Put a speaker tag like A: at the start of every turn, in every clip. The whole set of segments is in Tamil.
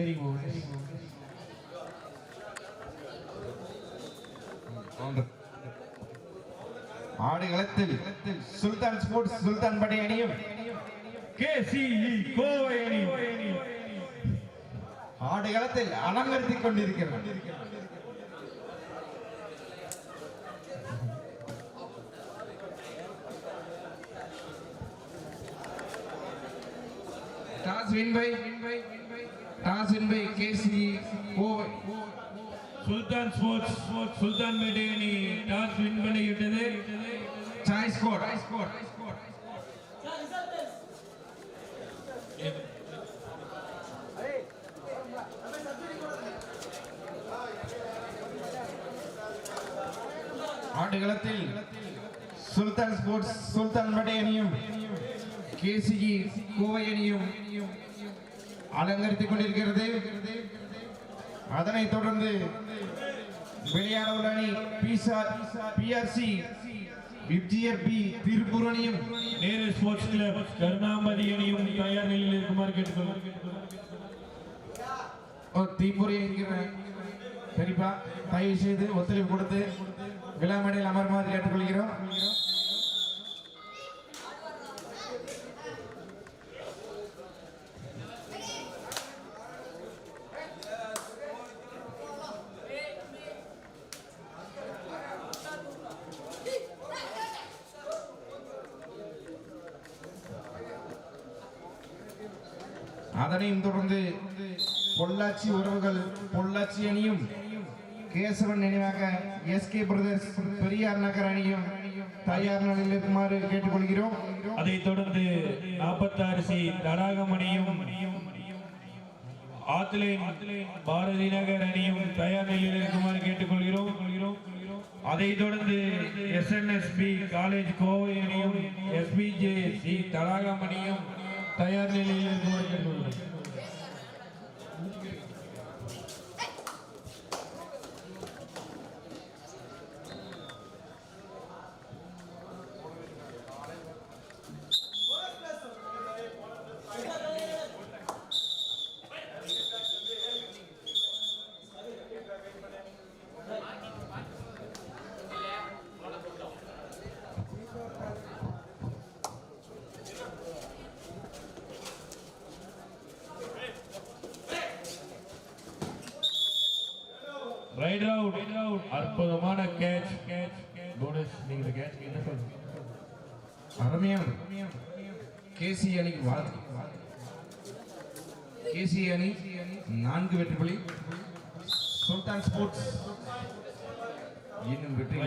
A: சரி மோகன்
B: ஆடுகளத்தில் சுல்தான் ஸ்போர்ட்ஸ் சுல்தான் படை அணியும்
A: கேசிஇ கோவை அணி.
B: ஆடுகளத்தில் அலங்கரித்துக் கொண்டிருக்கிறது. Toss win by toss win by KC Kovai
A: Sultan sports Sultan Pettai அணி டாஸ் வின் பண்ணிவிட்டது
B: சாய்ஸ் ஸ்கோர் ஸ்கோர் ஆடுகளத்தில் சுல்தான் ஸ்போர்ட்ஸ் சுல்தான் படை அணியும் கேசிஜி கோவை அணியும் அலங்கரித்துக் கொண்டிருக்கிறது அதனைத் தொடர்ந்து விளையாட உள்ள அணி பிஆர்சி விப்ஜிஆர்பி திருப்பூர் அணியும்
A: நேரு ஸ்போர்ட்ஸ் கிளப் கருணாம்பதி அணியும் தயார் நிலையில் இருக்குமாறு கேட்டுக்கொள்கிறோம்.
B: ஓ, தீப்பொறி என்கிற பெரியப்பா தயவு செய்து ஒத்துழைப்பு கொடுத்து விழா மேடையில் அமருமாறு கேட்டுக்கொள்கிறோம். அதனையும் தொடர்ந்து பொள்ளாச்சி உறவுகள் பொள்ளாச்சி அணியும் கேசவன் நினைவாக எஸ்கே பிரதர்ஸ் பெரியார் நகர் அணியும் தயார் நிலையில் இருக்குமாறு கேட்டுக்கொள்கிறோம்.
A: அதைத் தொடர்ந்து நாற்பத்தாறு சி தடாகம் அணியும் ஆத்லைன் பாரதி நகர் அணியும் தயார் நிலையில் இருக்குமாறு கேட்டுக்கொள்கிறோம். அதைத் தொடர்ந்து எஸ்என்எஸ்பி காலேஜ் கோவை அணியும் எஸ்பிஜே சி தடாகம் அணியும் தயார் ரைட் அவுட் அற்புதமான கேட்ச் கேட்ச் போனஸ் நீங்க கேட்ச் என்ன சொல்றீங்க
B: அருமையான. கேசி வாழ்த்து. கேசி அணி நான்கு வெற்றி புள்ளி. சுல்தான் ஸ்போர்ட்ஸ் இன்னும் வெற்றி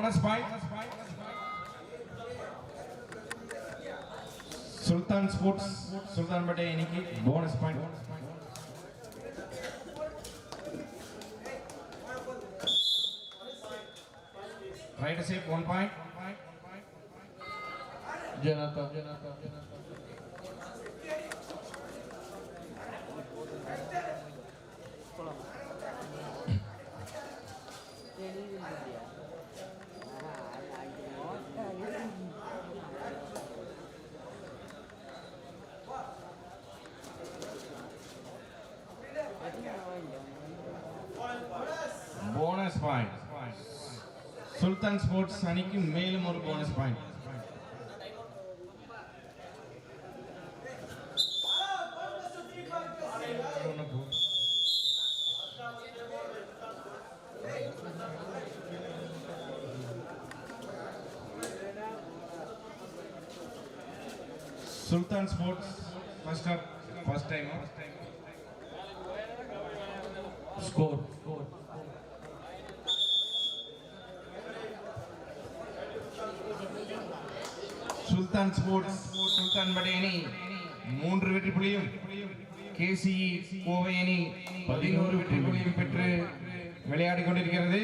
A: ரைட்
B: பெறவில்லை.
A: ஒன் பாயிண்ட்
B: போனஸ் பாயிண்ட் சுல்தான் ஸ்போர்ட்ஸ் சுல்தான் பட்டே இன்னைக்கு bonus point right safe one point
A: point.
B: Sultan point సుల్తాన్ స్పోర్ట్స్ అనికి మేలు మూడు బోనస్ పాయింట్ సుల్తాన్ first first first time. score
A: score
B: சுல்தான் ஸ்போர்ட்ஸ் சுல்தான் படை அணி மூன்று வெற்றி புள்ளியும் கேசிஇ கோவை அணி பதினோரு வெற்றி புள்ளியும் பெற்று விளையாடிக் கொண்டிருக்கிறது.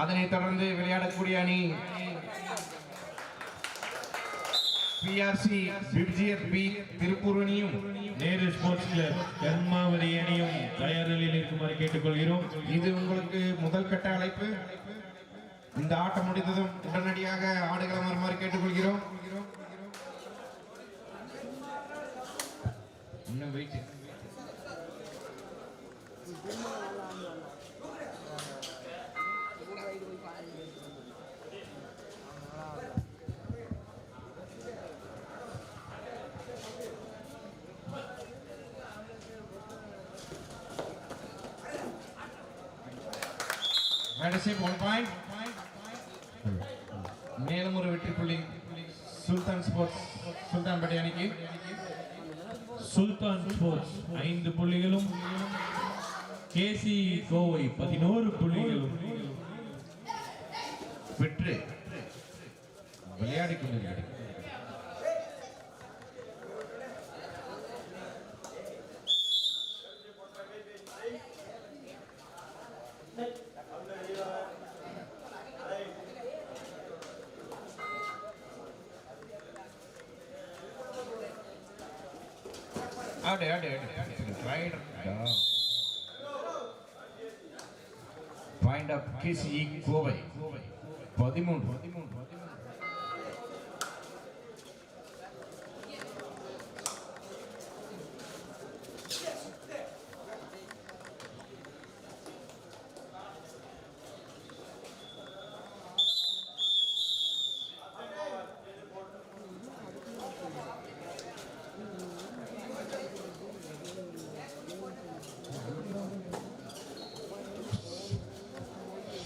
B: அதனைத் தொடர்ந்து விளையாடக்கூடிய அணி பிஆர்சி பிப்ஜிஎஃப் பி திருப்பூர் அணியும்
A: நேரு ஸ்போர்ட்ஸ் கிளப் கர்மாவதி அணியும் தயார் நிலையில் இருக்குமாறு கேட்டுக்கொள்கிறோம்.
B: இது உங்களுக்கு முதல் கட்ட அழைப்பு. இந்த ஆட்டம் முடிந்ததும் உடனடியாக ஆடுகளை வருமாறு கேட்டுக்கொள்கிறோம் இன்னும் வெயிட் Medicine, ஒன் point. புள்ளி சுல்தான் ஸ்போர்ட்ஸ் சுல்தான் பட்டி அணிக்கு.
A: சுல்தான் ஸ்போர்ட்ஸ் ஐந்து புள்ளிகளும் கேசி கோவை பதினோரு புள்ளிகளும்.
B: வெற்றி விளையாடி கொண்டிருக்கிறது. ஆடு ஆடு ஆடு ரைட் பாயிண்ட் கோவை பதிமூன்று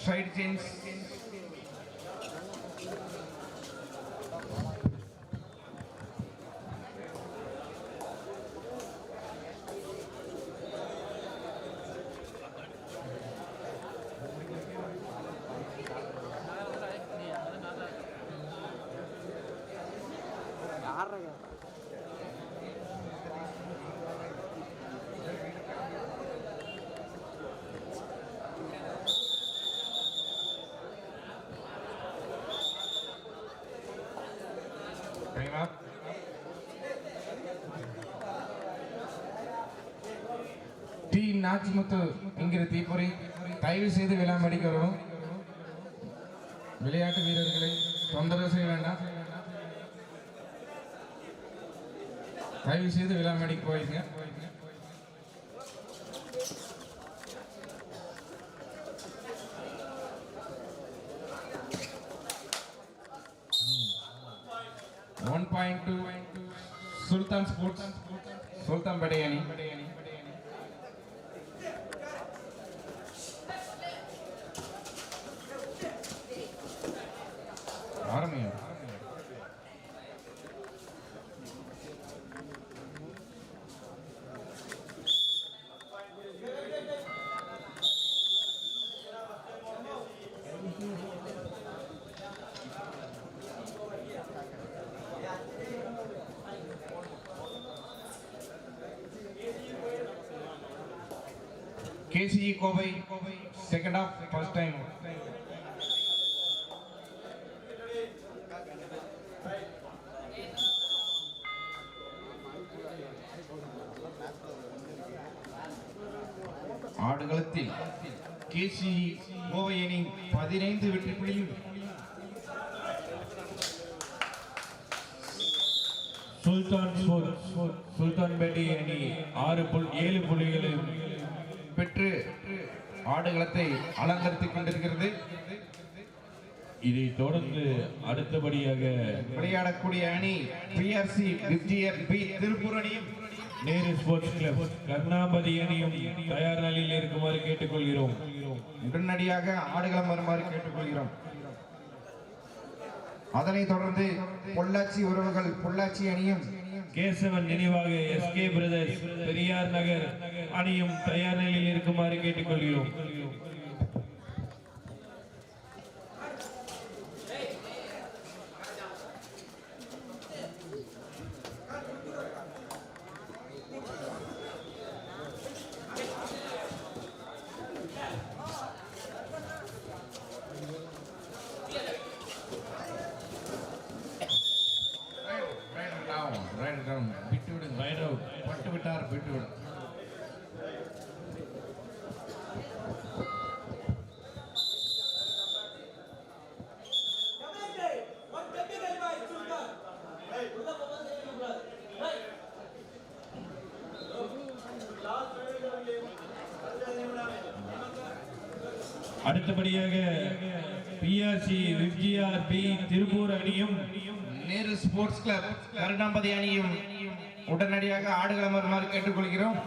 B: side chains. டி நாச்சிமுத்து என்கிற தீப்பொறி தயவு செய்து விளாம்படிக்க வரணும் விளையாட்டு வீரர்களை தொந்தரவு செய்ய வேண்டாம். தயவு செய்து விளாம்படிக்கு போயிருங்க one point two Sultan sports Sultan படையானி அணி ஆரம்பிங்க KCE Kovai second half first time ஆடுகளத்தில் KCE Kovai அணி பதினைந்து வெற்றி புள்ளியும்
A: சுல்தான் சுல்தான் பேட்டை அணி ஆறு புல் ஏழு புள்ளிகளையும்
B: ஆடுகளத்தை அலங்கரித்துக் கொண்டிருக்கிறது.
A: இதைத் தொடர்ந்து அடுத்தபடியாக
B: விளையாடக்கூடிய அணி பிஆர்சி விஜிஎஃப் பி திருப்பூர் அணியும்
A: நேரு ஸ்போர்ட்ஸ் கிளப் கர்ணாபதி அணியும் தயார் நிலையில் இருக்குமாறு கேட்டுக்கொள்கிறோம்.
B: உடனடியாக ஆடுகளம் வருமாறு கேட்டுக்கொள்கிறோம். அதனைத் தொடர்ந்து பொள்ளாச்சி உறவுகள் பொள்ளாச்சி அணியும்
A: கேசவன் நினைவாக எஸ்கே பிரதர்ஸ் பெரியார் நகர் அணியும் தயார் நிலையில் இருக்குமாறு கேட்டுக்கொள்கிறோம். அடுத்தபடியாக பிஆர்சி விஜிஆர் பி திருப்பூர் அணியும்
B: நேரு ஸ்போர்ட்ஸ் கிளப் கருணாம்பதி அணியும் உடனடியாக ஆடுகளமருமாறு கேட்டுக்கொள்கிறோம்.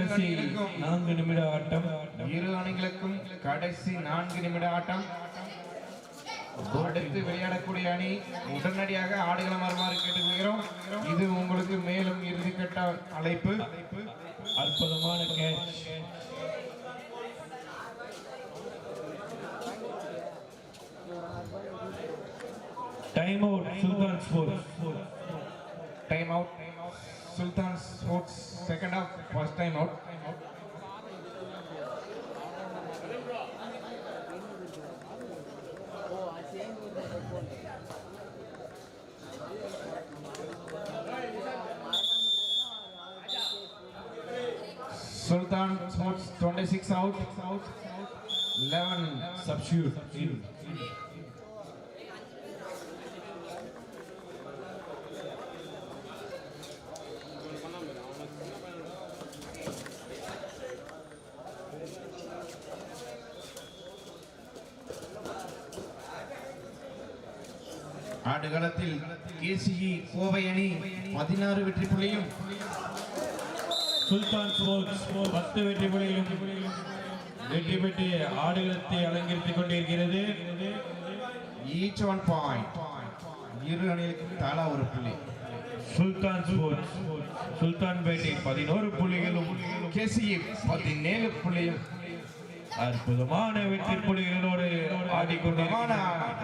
A: கடைசி நான்கு நிமிட ஆட்டம்.
B: இரு அணிகளுக்கும் கடைசி நான்கு நிமிட ஆட்டம். அடுத்து விளையாடக்கூடிய அணி உடனடியாக ஆடுகளம் வருமாறு கேட்டுக்கொள்கிறோம். இது உங்களுக்கு மேலும் இறுதிக்கட்ட அழைப்பு.
A: அற்புதமான catch time out Sultan sports
B: time out Sultan Sports second half, first time out. Sultan Sports 26 out, 11
A: substitute.
B: Kovai அணி பதினாறு வெற்றி புள்ளியும்
A: சுல்தான் ஸ்போர்ட்ஸ் பத்து வெற்றி புள்ளிகளும் வெற்றி பெற்று ஆடுகளத்தை அலங்கரித்துக் கொண்டிருக்கிறது.
B: ஈச் ஒன் பாயிண்ட் இரு அணிகளுக்கும் தலா ஒரு புள்ளி.
A: சுல்தான் ஸ்போர்ட்ஸ் சுல்தான் பேட்டை பதினோரு புள்ளிகளும்
B: கேசிஇ பதினேழு புள்ளியும்.
A: அற்புதமான வெற்றி புள்ளிகளோடு
B: அற்புதமான
A: ஆடிக்கொண்டிருக்கிறார்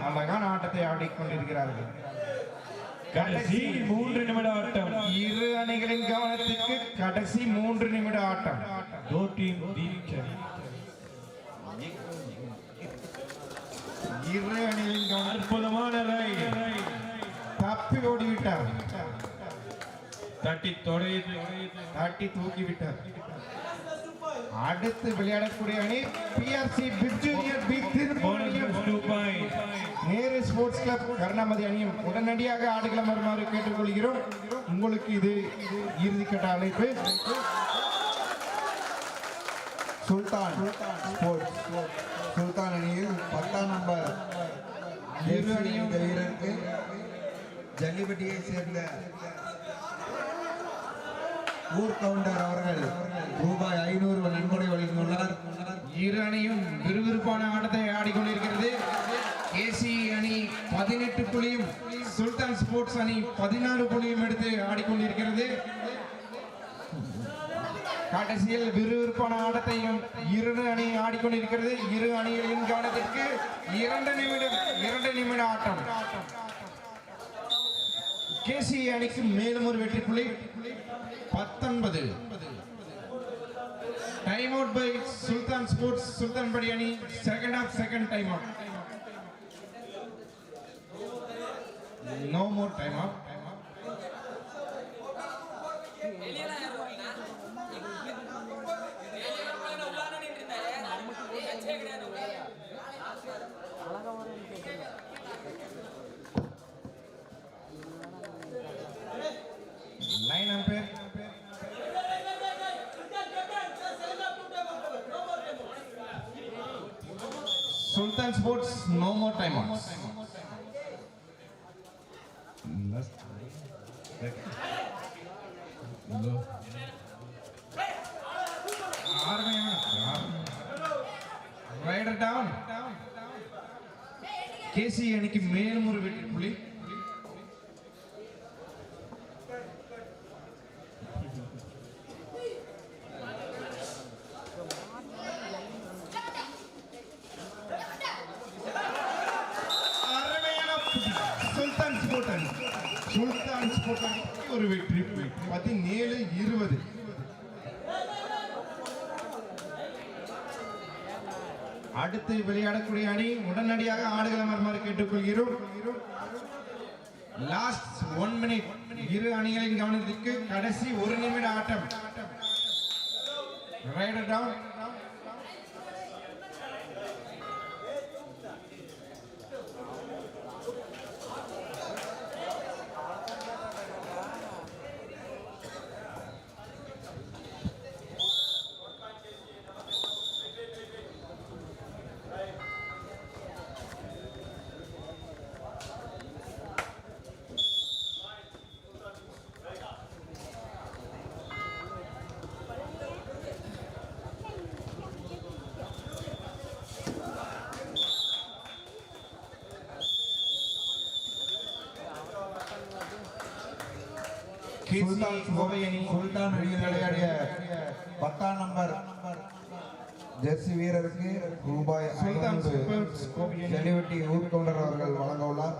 B: அழகான ஆட்டத்தை ஆடிக்கொண்டிருக்கிறார்கள்.
A: கடைசி மூன்று நிமிட ஆட்டம்.
B: இரு அணிகளின் கவனத்திற்கு கடைசி மூன்று நிமிட ஆட்டம். இரு அணிகளின் கவனம்
A: அற்புதமான
B: தப்பி ஓடிவிட்டார்.
A: தட்டி தொடை
B: தட்டி தூக்கிவிட்டார். அடுத்து விளையாடக்கூடிய அணி BRC பிஜ்ஜூனியர் big Tiruppur sports club Karunamathi அணியும் உடனடியாக ஆடுகளம் வருமாறு கேட்டுக்கொள்கிறோம். உங்களுக்கு இது இறுதிக்கட்ட அழைப்பு.
C: சுல்தான் ஸ்போர்ட்ஸ் சுல்தான் அணியில் பத்தாம் நம்பர்
B: அணியும்
C: வீரருக்கு ஜல்லிபட்டியை சேர்ந்த ஊர் கவுண்டர் அவர்கள் ரூபாய் ஐநூறு நன்கொடை வழங்கியுள்ளார்
B: இரு அணியும் விறுவிறுப்பான ஆட்டத்தை ஆடிக்கொண்டிருக்கிறது. ஏசி அணி பதினெட்டு புள்ளியும் சுல்தான் ஸ்போர்ட்ஸ் அணி பதினாறு புள்ளியும் எடுத்து ஆடிக்கொண்டிருக்கிறது. கடைசியில் விறுவிறுப்பான ஆட்டத்தையும் இரு அணி ஆடிக்கொண்டிருக்கிறது. இரு அணிகளின் கவனத்திற்கு இரண்டு நிமிடம் இரண்டு நிமிட ஆட்டம். கேசி அணிக்கு மேலும் ஒரு வெற்றி புள்ளி பத்தொன்பது. Time out by Sultan sports Sultan படி அணி. Second half second time out
D: No more time up. Nine. Sultan Sports, no more timeouts. No
B: more timeouts. Sultan ஸ்போர்ட்டன் Sultan ஸ்போர்ட்டன் ஒரு வெற்றி பதினேழு இருபது. அடுத்து விளையாடக்கூடிய அணி உடனடியாக ஆடுகள வருமாறு கேட்டுக்கொள்கிறோம். லாஸ்ட் ஒன் மினிட் இரு அணிகளின் கவனத்திற்கு கடைசி ஒரு நிமிட ஆட்டம். ரைடர் டவுன்
C: சுல்தான் கோவை அணி சுல்தான் அணியில் விளையாடிய பத்தாம் நம்பர். ஜெர்சி வீரருக்கு ரூபாய். செல்லிவெட்டி ஊர்கவுண்டர் அவர்கள் வழங்க உள்ளார்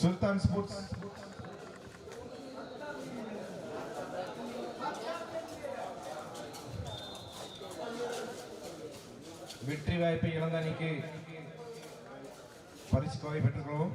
B: சுல்தான் ஸ்போர்ட்ஸ். வெற்றி வாய்ப்பை இழந்த அணிக்கு பரிசு கோவை பெற்றுக்கொள்வோம்.